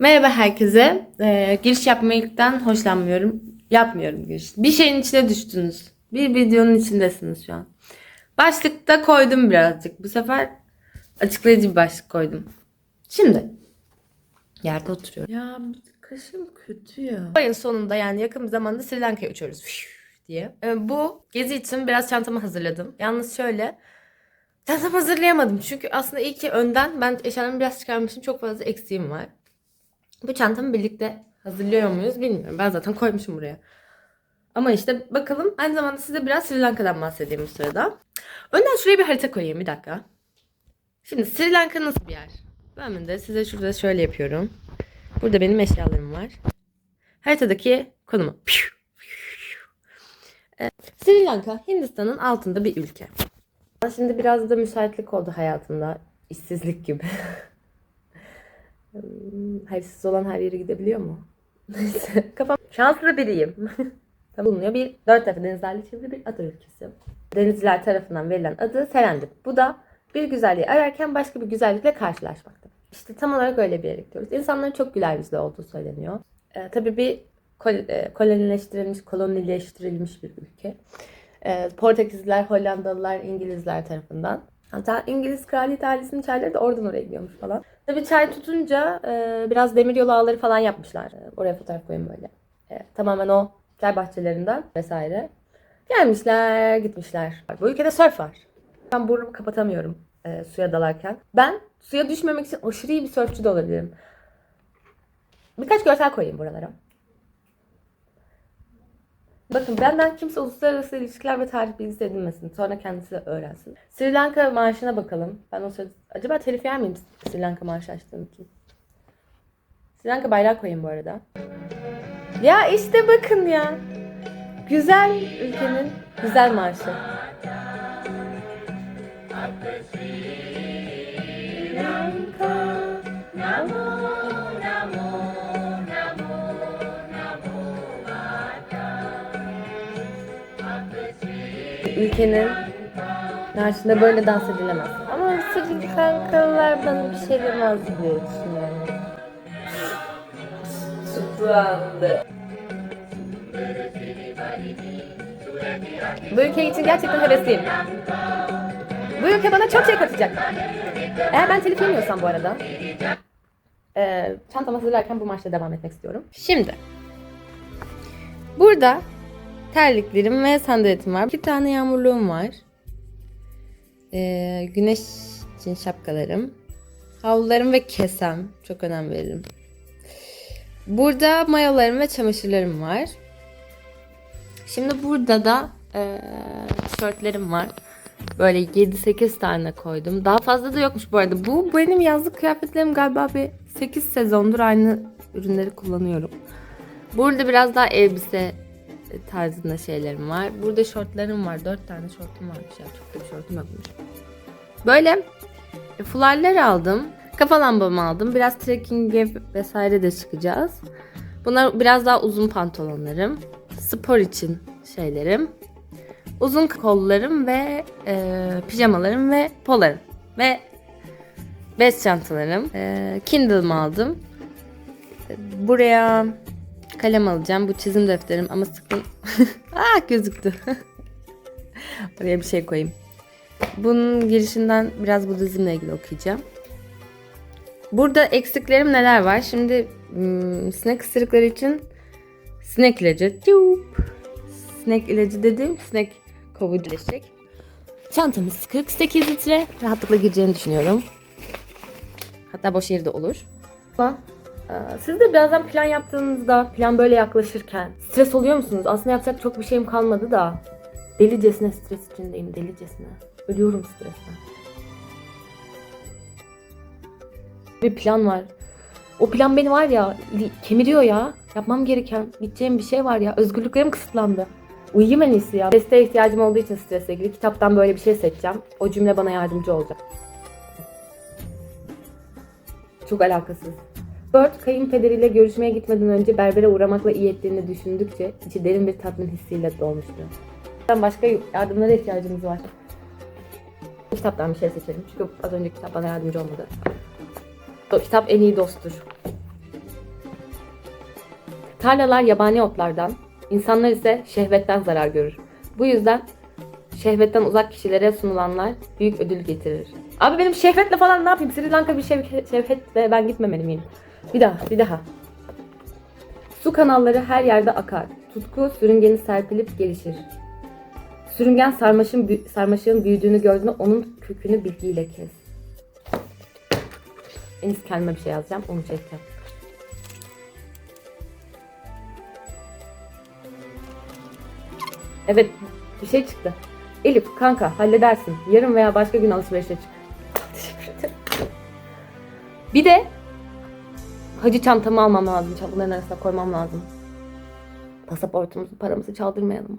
Merhaba herkese. Ee, giriş yapmaktan hoşlanmıyorum. Yapmıyorum giriş. Bir şeyin içine düştünüz. Bir videonun içindesiniz şu an. Başlıkta koydum birazcık. Bu sefer açıklayıcı bir başlık koydum. Şimdi. Yerde oturuyorum. Ya kaşım kötü ya. Ayın sonunda yani yakın bir zamanda Sri Lanka'ya uçuyoruz. Diye. Ee, bu gezi için biraz çantamı hazırladım. Yalnız şöyle. Çantamı hazırlayamadım. Çünkü aslında iyi ki önden ben eşyalarımı biraz çıkarmışım. Çok fazla eksiğim var. Bu çantamı birlikte hazırlıyor muyuz bilmiyorum. Ben zaten koymuşum buraya. Ama işte bakalım. Aynı zamanda size biraz Sri Lanka'dan bahsedeyim bu sırada. Önden şuraya bir harita koyayım bir dakika. Şimdi Sri Lanka nasıl bir yer? Ben de size şurada şöyle yapıyorum. Burada benim eşyalarım var. Haritadaki konumu. Sri Lanka Hindistan'ın altında bir ülke. Şimdi biraz da müsaitlik oldu hayatımda. İşsizlik gibi. Hayırsız olan her yere gidebiliyor mu? Neyse. Kafam şanslı biriyim. Bulunuyor bir dört tarafı denizlerle çevrili bir ada ülkesi. Denizciler tarafından verilen adı Serendip. Bu da bir güzelliği ararken başka bir güzellikle karşılaşmakta. İşte tam olarak öyle bir yere gidiyoruz. İnsanların çok güler yüzlü olduğu söyleniyor. Ee, tabii bir kol- e, kolonileştirilmiş, kolonileştirilmiş bir ülke. Ee, Portekizliler, Hollandalılar, İngilizler tarafından. Hatta İngiliz kraliyet ailesinin çayları da oradan oraya gidiyormuş falan. Tabii çay tutunca e, biraz demir yolu ağları falan yapmışlar. E, oraya fotoğraf koyayım böyle. E, tamamen o çay bahçelerinden vesaire. Gelmişler, gitmişler. Bu ülkede surf var. Ben burnumu kapatamıyorum e, suya dalarken. Ben suya düşmemek için aşırı iyi bir surfçü de olabilirim. Birkaç görsel koyayım buralara. Bakın benden kimse uluslararası ilişkiler ve tarih bilgisi edinmesin. Sonra kendisi öğrensin. Sri Lanka maaşına bakalım. Ben o sırada... Acaba telif yer miyim Sri Lanka maaşı açtığım için? Sri Lanka bayrağı koyayım bu arada. Ya işte bakın ya. Güzel ülkenin güzel maaşı. Ülkenin karşısında böyle dans edilemez. Ama Sri Lankalılar bana bir şey demez diye düşünüyorum. Tutuklandı. Bu ülke için gerçekten hevesliyim. Bu ülke bana çok şey katacak. Eğer ben telif yemiyorsam bu arada. E, çantamı hazırlarken bu maçla devam etmek istiyorum. Şimdi. Burada terliklerim ve sandaletim var. İki tane yağmurluğum var. Ee, güneş için şapkalarım. Havlularım ve kesem. Çok önem veririm. Burada mayolarım ve çamaşırlarım var. Şimdi burada da e, tişörtlerim var. Böyle 7-8 tane koydum. Daha fazla da yokmuş bu arada. Bu benim yazlık kıyafetlerim galiba bir 8 sezondur aynı ürünleri kullanıyorum. Burada biraz daha elbise tarzında şeylerim var. Burada şortlarım var. 4 tane şortum varmış ya. Çok da bir şortum yokmuş. Böyle e, fularlar aldım. Kafa lambamı aldım. Biraz trekking'e vesaire de çıkacağız. Bunlar biraz daha uzun pantolonlarım. Spor için şeylerim. Uzun kollarım ve e, pijamalarım ve polarım. Ve bez çantalarım. E, Kindle'ımı aldım. Buraya kalem alacağım. Bu çizim defterim ama sıkın. ah gözüktü. Oraya bir şey koyayım. Bunun girişinden biraz Budizmle ilgili okuyacağım. Burada eksiklerim neler var? Şimdi hmm, sinek ısırıkları için sinek ilacı. Tiyup. Sinek ilacı dediğim sinek kovucu ilacı. Çantamız 48 litre. Rahatlıkla gireceğini düşünüyorum. Hatta boş yeri de olur. Ama Siz de birazdan plan yaptığınızda, plan böyle yaklaşırken stres oluyor musunuz? Aslında yapacak çok bir şeyim kalmadı da delicesine stres içindeyim, delicesine. Ölüyorum stresten. Bir plan var. O plan beni var ya kemiriyor ya. Yapmam gereken, gideceğim bir şey var ya. Özgürlüklerim kısıtlandı. Uyuyayım en iyisi ya. Desteğe ihtiyacım olduğu için stresle ilgili kitaptan böyle bir şey seçeceğim. O cümle bana yardımcı olacak. Çok alakasız. Bird kayınpederiyle görüşmeye gitmeden önce berbere uğramakla iyi ettiğini düşündükçe içi derin bir tatmin hissiyle dolmuştu. Başka yardımlara ihtiyacımız var. Bu kitaptan bir şey seçelim. Çünkü az önceki kitap bana yardımcı olmadı. O kitap en iyi dosttur. Tarlalar yabani otlardan, insanlar ise şehvetten zarar görür. Bu yüzden şehvetten uzak kişilere sunulanlar büyük ödül getirir. Abi benim şehvetle falan ne yapayım? Sri Lanka bir şev- şehvetle ben gitmemeli miyim? Bir daha, bir daha. Su kanalları her yerde akar. Tutku sürüngeni serpilip gelişir. Sürüngen sarmaşın sarmaşığın büyüdüğünü gördüğünde onun kökünü bilgiyle kes. En iyisi kendime bir şey yazacağım. Onu çekeceğim. Evet bir şey çıktı. Elif kanka halledersin. Yarın veya başka gün alışverişe çık. Teşekkür ederim. Bir de hacı çantamı almam lazım. Çantaların arasına koymam lazım. Pasaportumuzu paramızı çaldırmayalım.